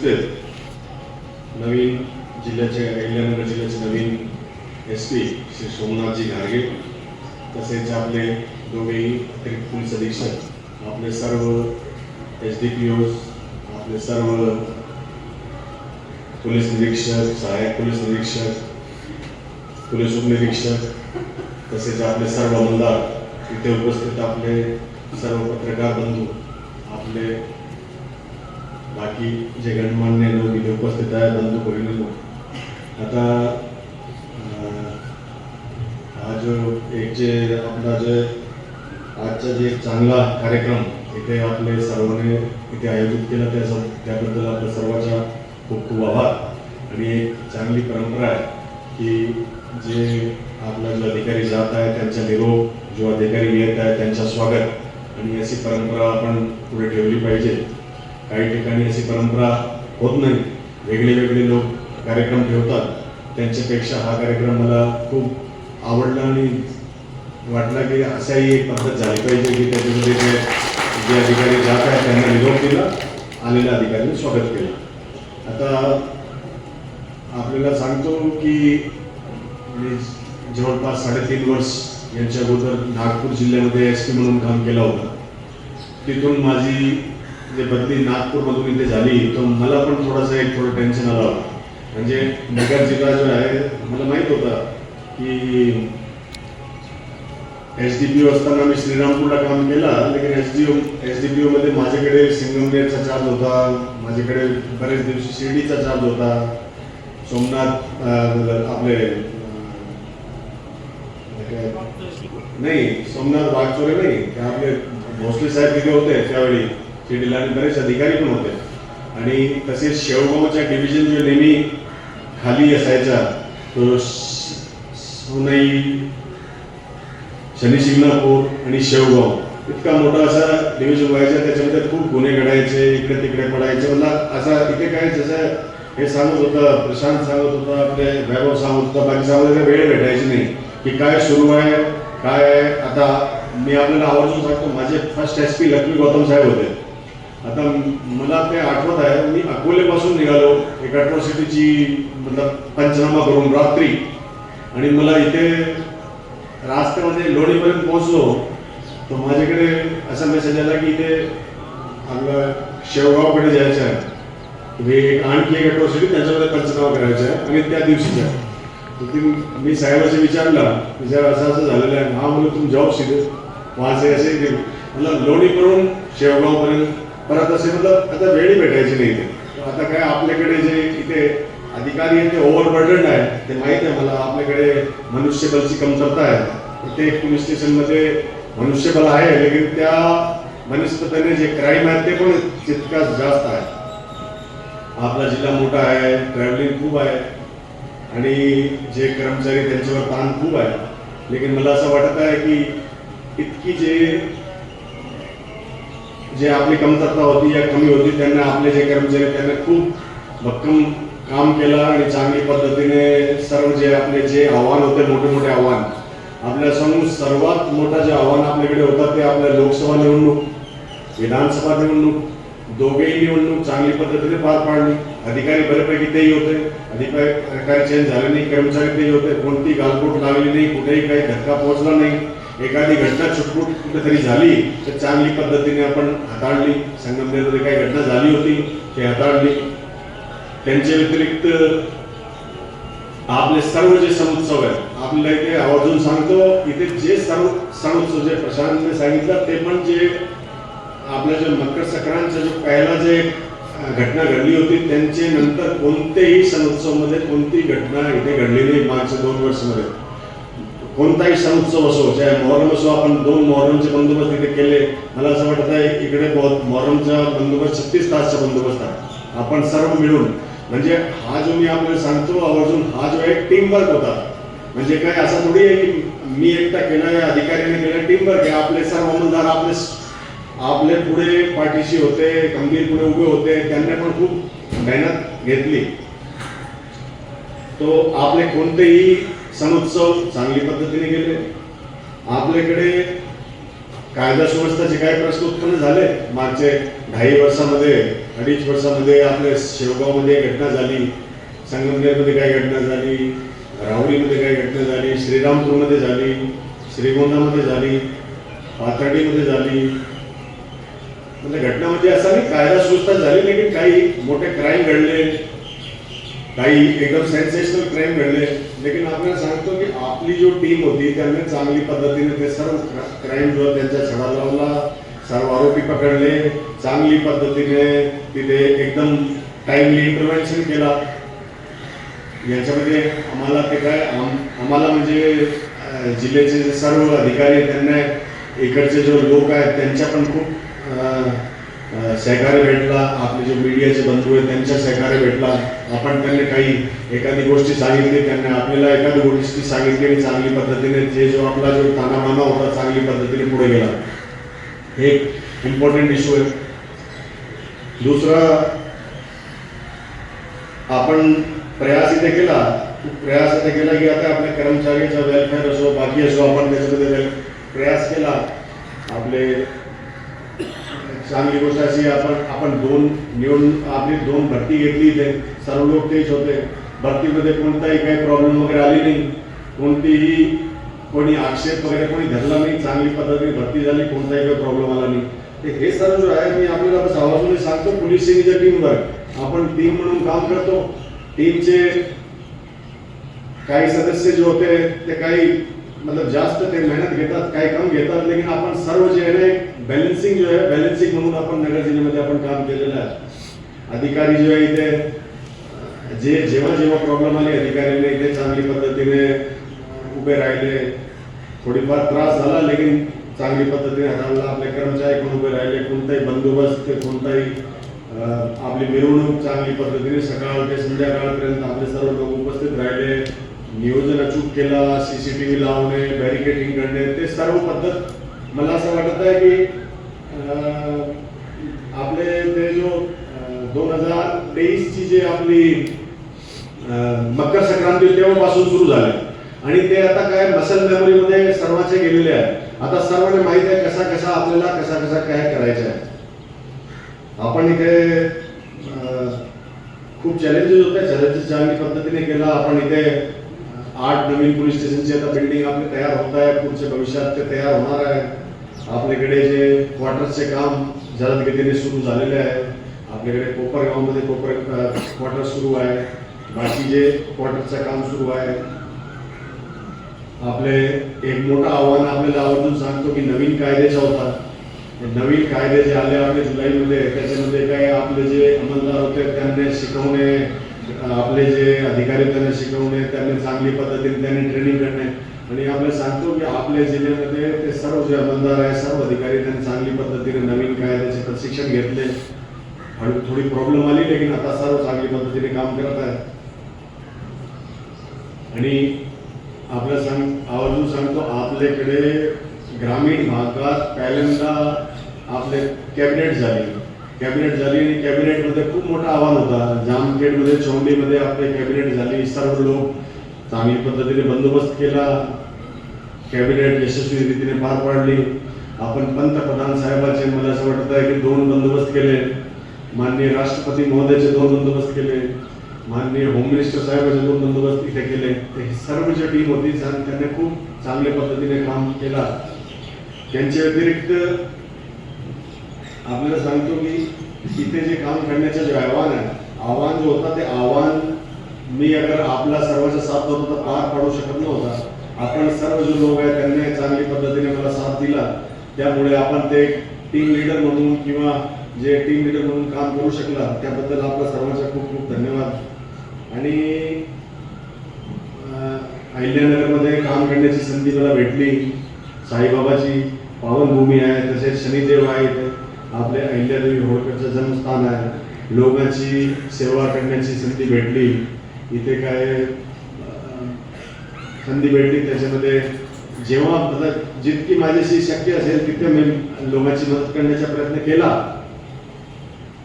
नुकतेच नवीन जिल्ह्याचे अहिल्यानगर जिल्ह्याचे नवीन एस पी श्री सोमनाथजी घारगे तसेच आपले दोघेही अतिरिक्त पोलीस अधीक्षक आपले सर्व एस डी पी ओज आपले सर्व पोलीस निरीक्षक सहाय्यक पोलीस निरीक्षक पोलीस उपनिरीक्षक तसेच आपले सर्व आमदार इथे उपस्थित आपले सर्व पत्रकार बंधू आपले बाकी जे गणमान्य लोक इथे उपस्थित आहेत बंधू भगिनी आता हा जो एक जे आपला जे आजचा जे एक चांगला कार्यक्रम इथे आपले सर्वांनी इथे आयोजित केला त्या त्याबद्दल आपल्या सर्वांचा खूप खूप आभार. आणि एक चांगली परंपरा आहे की जे आपला जो अधिकारी जात आहे त्यांचा निरोप जो अधिकारी येत आहे त्यांचा स्वागत. आणि अशी परंपरा आपण पुढे ठेवली पाहिजे. काही ठिकाणी अशी परंपरा होत नाही. वेगळे वेगळे लोक कार्यक्रम ठेवतात. त्यांच्यापेक्षा हा कार्यक्रम मला खूप आवडला आणि वाटला की असाही एक पद्धत झाली पाहिजे की त्याच्यामध्ये जे जे अधिकारी जात आहेत त्यांना निरोप दिला आलेल्या अधिकाऱ्यांनी स्वागत केलं. आता आपल्याला सांगतो की मी जवळपास साडेतीन वर्ष यांच्या अगोदर नागपूर जिल्ह्यामध्ये एस टी म्हणून काम केलं होतं. तिथून माझी म्हणजे बदली नागपूरमधून इथे झाली तर मला पण थोडंसं एक थोडं टेन्शन आलं. होतं म्हणजे नगर जिल्हा जो आहे मला माहीत होतं की एस डी पी ओ असताना मी श्रीरामपूरला काम केला लेकिन S D O S D P ओमध्ये माझ्याकडे सिंगमनेरचा चार्ज होता माझ्याकडे बरेच दिवशी शिर्डीचा चार्ज होता. सोमनाथ आपले नाही सोमनाथ वाघचोरे नाही आपले भोसले साहेब तिथे होते त्यावेळी. शिर्डीला आणि बरेच अधिकारी पण होते. आणि तसेच शेवगावच्या डिव्हिजन जो नेहमी खाली असायचा तो सोनई शनिशिंगणापूर आणि शेवगाव. इतका मोठा असा डिव्हिजन व्हायचा त्याच्यामध्ये खूप गुन्हे घडायचे इकडे तिकडे पडायचे. मला असा इथे काय जसं हे सांगत होतं प्रशांत सांगत होता आपले वैभव सांगत होता बाकी सांगत वेळ भेटायची नाही. की काय सुरू आहे काय आहे आता मी आपल्याला आवर्जून सांगतो माझे first S P Lakshmi Gautam साहेब होते. आता मला ते आठवत आहे मी अकोलेपासून निघालो एक अट्रॉसिटीची मतलब पंचनामा करून रात्री. आणि मला इथे रस्त्यामध्ये लोणीपर्यंत पोहोचलो. तर माझ्याकडे असा मेसेज आला की इथे आपलं शेवगावकडे जायचं आहे. हे एक आणखी एक अट्रॉसिटी त्यांच्यामध्ये पंचनामा करायचा आहे आणि त्या दिवशीच्या तर ती मी साहेबाशी विचारला विचार असं असं झालेलं आहे. हा मुलं तुम्ही जॉब शिकत माझे असे ते लोणीकडून शेवगावपर्यंत परत असे मतलब आता वेळी भेटायची नाही इथे. तर आता काय आपल्याकडे जे इथे अधिकारी आहेत ते ओव्हरबर्डन आहे ते माहीत आहे मला. आपल्याकडे मनुष्यबलची कमतरता आहे. प्रत्येक पोलीस स्टेशनमध्ये मनुष्यबल आहे लेकिन त्या वनस्पतीने जे क्राईम आहे ते पण तितकाच जास्त आहे. आपला जिल्हा मोठा आहे ट्रॅव्हलिंग खूप आहे आणि जे कर्मचारी त्यांच्यावर ताण खूप आहे. लेकिन मला असं वाटत आहे की इतकी जे जे आपली कमतरता होती या कमी होती त्यांना आपले जे कर्मचारी त्यांना खूप भक्कम काम केलं आणि चांगली पद्धतीने सर्व जे आपले जे आव्हान होते मोठे मोठे आव्हान आपल्यासमोर सर्वात मोठा जे आव्हान आपल्याकडे होता ते आपल्या लोकसभा निवडणूक विधानसभा निवडणूक दोघेही निवडणूक चांगली पद्धतीने पार पाडली. अधिकारी बऱ्यापैकी तेही होते अधिकारी चेंज झाले नाही कर्मचारी तेही होते कोणती गालबोट लागली नाही कुठेही काही धक्का पोहोचला नाही. एखादी घटना छुटपूट कुठेतरी झाली तर चांगली पद्धतीने आपण हाताळली. संगमनेरमध्ये काही घटना झाली होती ते हाताळली. त्यांच्या व्यतिरिक्त आपले सर्व जे सण उत्सव आहेत आपल्याला इथे आवर्जून सांगतो इथे जे सर्व सण उत्सव जे प्रशांतने सांगितलं ते पण जे आपल्या जे मकर संक्रांतचा जो पहिला जे घटना घडली होती त्यांचे नंतर कोणतेही सण उत्सवमध्ये कोणती घटना इथे घडली नाही मागच्या दोन वर्षामध्ये. कोणताही सण उत्सव असो चाहे मोहरम असो आपण दोन मोहरमचे बंदोबस्त तिथे केले मला असं वाटत आहे इकडे मोहरमचा बंदोबस्त छत्तीस तासचा बंदोबस्त आहे. आपण सर्व मिळून म्हणजे हा जो मी आपल्याला सांगतो आवर्जून हा जो एक टीम वर्क होता. म्हणजे काय असं थोडी आहे की मी एकटा केलं या अधिकाऱ्याने केलं टीम वर्क आहे. आपले सर्व अमलदार आपले आपले पुढे पाठीशी होते गंभीर पुढे उभे होते त्यांनी पण खूप मेहनत घेतली. तो आपले कोणतेही सणोत्सव चांगली पद्धतीने गेले. आपल्याकडे कायदा सुव्यवस्थाचे काही प्रश्न उत्पन्न झाले? मागचे ढाई वर्षामध्ये अडीच वर्षामध्ये आपल्या शेवगावमध्ये घटना झाली. संगमनेरमध्ये काही घटना झाली? राहुरीमध्ये काही घटना झाली? श्रीरामपूरमध्ये झाली. श्रीगोंदामध्ये झाली. पाथर्डीमध्ये झाली. म्हणजे घटना म्हणजे असा नाही कायदा सुव्यवस्था झाली नाही की काही मोठे क्राईम घडले. काही एकदम सेन्सेशनल क्राईम घडले. लेकिन आपल्याला सांगतो की आपली जो टीम होती त्यांनी चांगली पद्धतीने ते सर्व क्राईम जो त्यांच्या छडा लावला सर्व आरोपी पकडले चांगली पद्धतीने तिथे एकदम टाइमली इंटरव्हेन्शन केला. याच्यामध्ये आम्हाला ते काय आम्हाला म्हणजे जिल्ह्याचे जे सर्व अधिकारी आहेत, त्यांना इकडचे जो लोक आहेत त्यांच्या पण खूप सहकार्य भेटला आपले जे मीडियाचे बंधू आहेत त्यांच्या सहकार्य भेटला. आपण त्यांनी काही एखादी गोष्टी सांगितली त्यांनी आपल्याला एखादी गोष्टी सांगितली आणि चांगली पद्धतीने जे जो आपला जो तानाबाना होता चांगली पद्धतीने पुढे गेला. हे एक इम्पॉर्टंट इश्यू आहे. दुसरा आपण प्रयास इथे केला. प्रयास इथे केला की आता आपल्या कर्मचारीचा वेलफेअर असो बाकी असो आपण त्याच्यामध्ये प्रयास केला. आपले चांगली गोष्ट अशी आपण आपण दोन निवडून आपली दोन भरती घेतली इथे. सर्व लोक तेच होते. भरतीमध्ये कोणताही काही प्रॉब्लेम वगैरे आली नाही. कोणतीही कोणी आक्षेप वगैरे कोणी धरला नाही. चांगली पद्धतीने भरती झाली कोणताही काही प्रॉब्लेम आला नाही. ते हे सर्व जो आहे मी आपल्याला सहवासून सांगतो पोलीस सेनेच्या टीमवर आपण टीम म्हणून काम करतो. टीमचे काही सदस्य जे होते ते काही मतलब जास्त ते मेहनत घेतात काही कम घेतात लेकिन आपण सर्व जे आहे ना बॅलन्सिंग जो आहे बॅलन्सिंग म्हणून आपण नगर जिल्ह्यामध्ये आपण काम केलेलं आहे. अधिकारी जे आहे इथे जे जेव्हा जेव्हा प्रॉब्लेम आले अधिकाऱ्यांनी इथे चांगली पद्धतीने उभे राहिले. थोडीफार त्रास झाला लेकिन चांगली पद्धतीने हाताळला आपले कर्मचारी पण उभे राहिले. कोणताही बंदोबस्त ते कोणताही आपली मिरवणूक चांगली पद्धतीने सकाळ ते संध्याकाळपर्यंत आपले सर्व लोक उपस्थित राहिले. नियोजन अचूक केला सीसीटीव्ही लावणे बॅरिकेडिंग करणे ते सर्व पद्धत. मला असं वाटत आहे की आपले ते जो दोन हजार तेवीसची जे आपली मकर संक्रांती तेव्हापासून सुरू झाले. आणि ते आता काय मसल मेमरीमध्ये सर्वांचे गेलेले आहे आता सर्वांना माहीत आहे कसा कसा आपल्याला कसा कसा काय करायचं आहे. आपण इथे अं, खूप चॅलेंजेस होते. चॅलेंजेस चांगली पद्धतीने केला आपण इथे आठ नवीन पोलीस स्टेशनची आता बिल्डिंग आपली तयार होत आहे. पुढच्या भविष्यात ते तयार होणार आहे. आपल्याकडे जे क्वार्टर्सचे काम जलद गतीने सुरू झालेले आहे आपल्याकडे कोपरगावमध्ये कोपर क्वार्टर सुरू आहे. बाकी जे क्वार्टरचं काम सुरू आहे आपले एक मोठं आव्हान आपल्याला आवर्जून सांगतो की नवीन कायद्याचा होता नवीन कायदे जे आले आपले जुलैमध्ये त्याच्यामध्ये काय आपले जे अंमलदार होते त्यांनी शिकवणे आपले जे अधिकारी त्यांना शिकवणे त्यांनी चांगली पद्धतीने त्यांनी ट्रेनिंग करणे. आणि आपल्याला सांगतो की आपल्या जिल्ह्यामध्ये ते सर्व जे अंमलदार आहे सर्व अधिकारी त्यांनी चांगली पद्धतीने नवीन कायद्याचे प्रशिक्षण घेतले. आणि थोडी प्रॉब्लेम आली लेकिन आता सर्व चांगली पद्धतीने काम करत आहे आणि आपल्या सांग आवर्जून सांगतो आपल्याकडे ग्रामीण भागात पहिल्यांदा आपले कॅबिनेट झाले. कॅबिनेट झाली आणि कॅबिनेटमध्ये खूप मोठा आव्हान होता. जामखेडमध्ये चौंडीमध्ये आपले कॅबिनेट झाली. सर्व लोक चांगली पद्धतीने बंदोबस्त केला. कॅबिनेट यशस्वी रीतीने पार पाडली. आपण पंतप्रधान साहेबांचे मला असं वाटत आहे की दोन बंदोबस्त केले. माननीय राष्ट्रपती महोदयाचे दोन बंदोबस्त केले. माननीय होम मिनिस्टर साहेबांचे दोन बंदोबस्त इथे केले. ते सर्व जे टीम होती छान त्यांनी खूप चांगल्या पद्धतीने काम केला. त्यांच्या व्यतिरिक्त आपल्याला सांगतो की इथे जे काम करण्याचं जे आव्हान आहे आव्हान जो होता ते आव्हान मी अगर आपला सर्वांचा साथ होतो तर पार पाडू शकत नव्हता. आपण सर्व जो लोक आहेत त्यांनी चांगली पद्धतीने मला साथ दिला. त्यामुळे आपण ते टीम लीडर म्हणून किंवा जे टीम लीडर म्हणून काम करू शकला त्याबद्दल आपला सर्वांचा खूप खूप धन्यवाद. आणि अहिल्यानगरमध्ये काम करण्याची संधी मला भेटली. साईबाबाची पावनभूमी आहे तसेच शनिदेव आहे इथे आपले अहिल्यादेवी होळकरचं जन्मस्थान आहे. लोकांची सेवा करण्याची संधी भेटली. इथे काय संधी भेटली त्याच्यामध्ये जेव्हा मदत जितकी माझ्याशी शक्य असेल तिथे मी लोकांची मदत करण्याचा प्रयत्न केला.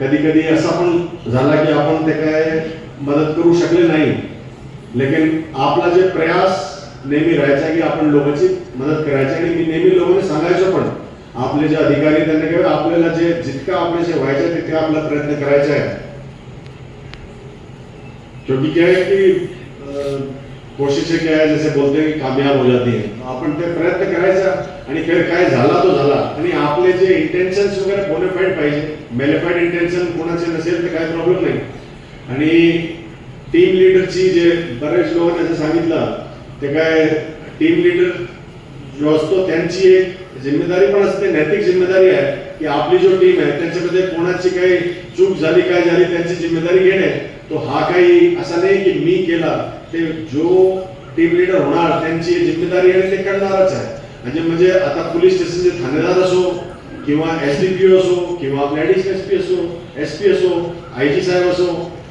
कधी कधी असा पण झाला की आपण ते काय मदत करू शकले नाही. लेकिन आपला जे प्रयास नेहमी राहायचा की आपण लोकांची मदत करायची आणि मी नेहमी लोकांना सांगायचो पण. आपले जे अधिकारी त्यांना किंवा आपल्याला जे जितकं आपल्याशी व्हायचं तितका आपला प्रयत्न करायचा आहे क्योंकि क्या है कि कोशिशें क्या है जैसे बोलते हैं कि कामयाब हो जाती है आपण ते प्रयत्न करायचा आणि खेळ काय झाला तो झाला. आणि आपले जे इंटेन्शन वगैरे बोनेफाईड पाहिजे. मेलिफाईड इंटेन्शन कोणाचे नसेल तर काय प्रॉब्लेम नाही. आणि टीम लीडरची जे बरेच लोक त्याचं सांगितलं ते काय टीम लीडर जो असतो त्यांची एक जिम्मेदारी पण असते नैतिक जिम्मेदारी आहे की आपली जो टीम आहे त्यांच्यामध्ये कोणाची काही चूक झाली काय झाली त्यांची जिम्मेदारी घेणे तो हा काही असा नाही की मी केला ते जो टीम लीडर होणार त्यांची जिम्मेदारी आहे ते करणारच आहे. म्हणजे म्हणजे आता पोलीस स्टेशनचे थानेदार असो किंवा एस डी पी असो किंवा लेडीज एस पी असो एस पी असो आय जी साहेब असो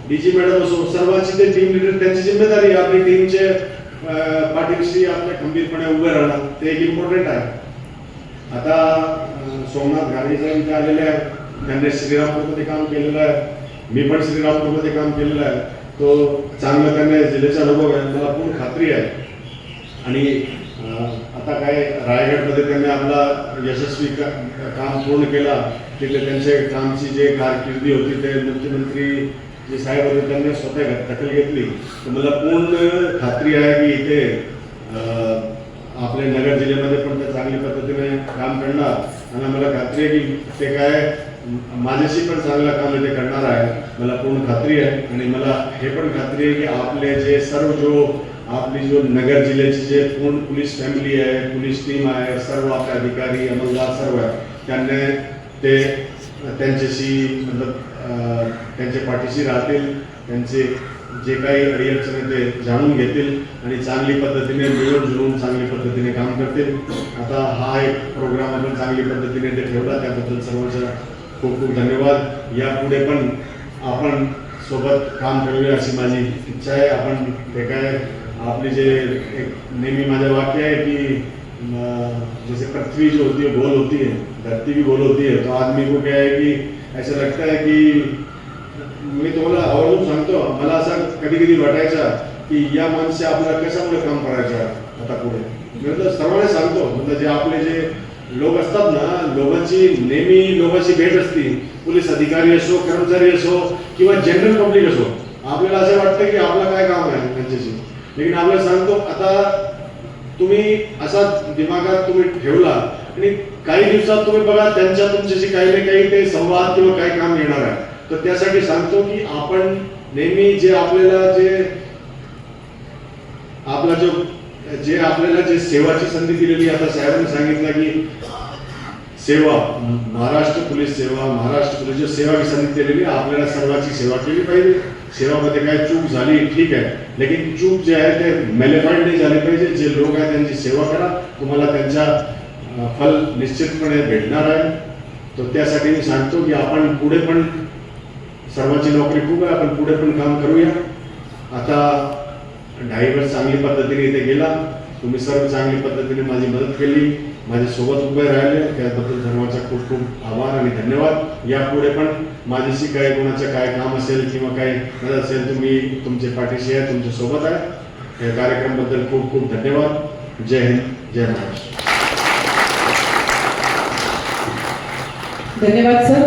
डी जी मॅडम असो सर्वांची ते टीम लीडर त्यांची जिम्मेदारी आपली टीमचे पाठीशी आपल्या खंबीरपणे उभे राहणार ते एक इम्पॉर्टंट आहे. आता सोमनाथ गांधीचं इथे आलेले आहेत. त्यांनी श्रीरामपूरमध्ये काम केलेलं आहे. मी पण श्रीरामपूरमध्ये काम केलेलं आहे. तो चांगलं त्यांना जिल्ह्याचा अनुभव आहे. मला पूर्ण खात्री आहे. आणि आता काय रायगडमध्ये त्यांनी आपला यशस्वी का- काम पूर्ण केला. तिथे त्यांचे कामची जे कारकिर्दी होती ते मुख्यमंत्री जे साहेब होते त्यांनी स्वतः दखल घेतली. तर मला पूर्ण खात्री आहे की इथे आपल्या नगर जिल्ह्यामध्ये पण ते चांगल्या पद्धतीने काम करणार. आणि मला खात्री आहे की ते काय माझ्याशी पण चांगलं काम ते करणार आहे. मला पूर्ण खात्री आहे. आणि मला हे पण खात्री आहे की आपले जे सर्व जो आपली जो नगर जिल्ह्याची जे पूर्ण पोलीस फॅमिली आहे पोलीस टीम आहे सर्व आपले अधिकारी अंमलदार सर्व आहे त्यांनी ते त्यांच्याशी मतलब त्यांच्या पाठीशी राहतील त्यांचे जे काही अडीअडचण आहे ते जाणून घेतील आणि चांगली पद्धतीने मिळून जुळून चांगली पद्धतीने काम करतील. आता हा एक प्रोग्राम आपण चांगली पद्धतीने ते ठेवला. त्याबद्दल सर्वांचा खूप खूप धन्यवाद. यापुढे पण आपण सोबत काम करूया अशी माझी इच्छा आहे. आपण ते काय आपले जे एक नेहमी माझं वाक्य आहे की जैसे पृथ्वी जो होती है गोल होती है धरती भी गोल होती है तो आदमी को क्या है कि ऐसा लगता है की मी तुम्हाला आवर्जून सांगतो मला असं कधी कधी वाटायचं की या माणसे आपल्याला कशामुळे काम करायचं आता पुढे? मी तर सर्वांना सांगतो म्हणजे जे आपले जे लोक असतात ना लोकांची नेहमी लोकांची भेट असती. पोलीस अधिकारी असो कर्मचारी असो किंवा जनरल पब्लिक असो आपल्याला असं वाटतं की आपलं काय काम आहे त्यांच्याशी. लेकिन आपल्याला सांगतो आता तुम्ही असा दिमागात तुम्ही ठेवला आणि काही दिवसात तुम्ही बघा त्यांच्या तुमच्याशी काही ना काही ते संवाद किंवा काही काम येणार आहे. तर त्यासाठी सांगतो की आपण नेहमी जे आपल्याला जे आपला जो जे आपल्याला जे सेवाची संधी दिलेली आता साहेबांनी सांगितलं की सेवा महाराष्ट्र पोलीस सेवा महाराष्ट्र पोलीस जो सेवा ही संधी दिलेली आपल्याला सर्वांची सेवा केली पाहिजे. सेवामध्ये काय चूक झाली ठीक आहे. लेकिन चूक जे आहे ते मेलेफाईड नाही झाले पाहिजे. जे लोक आहेत त्यांची सेवा करा. तुम्हाला त्यांच्या फल निश्चितपणे भेटणार आहे. तर त्यासाठी मी सांगतो की आपण पुढे पण सर्वांची नोकरी खूप आहे आपण पुढे पण काम करूया. आता ड्रायव्हर चांगली पद्धतीने इथे गेला. तुम्ही सर्व चांगली पद्धतीने माझी मदत केली. माझ्या सोबत उभे राहिले. त्याबद्दल धर्माचा खूप खूप आभार आणि धन्यवाद. यापुढे पण माझ्याशी काय कोणाचं काय काम असेल किंवा काय मदत असेल तुम्ही तुमचे पाठीशी आहे तुमच्यासोबत आहे. या कार्यक्रमाबद्दल खूप खूप धन्यवाद. जय हिंद जय महाराष्ट्र. धन्यवाद सर.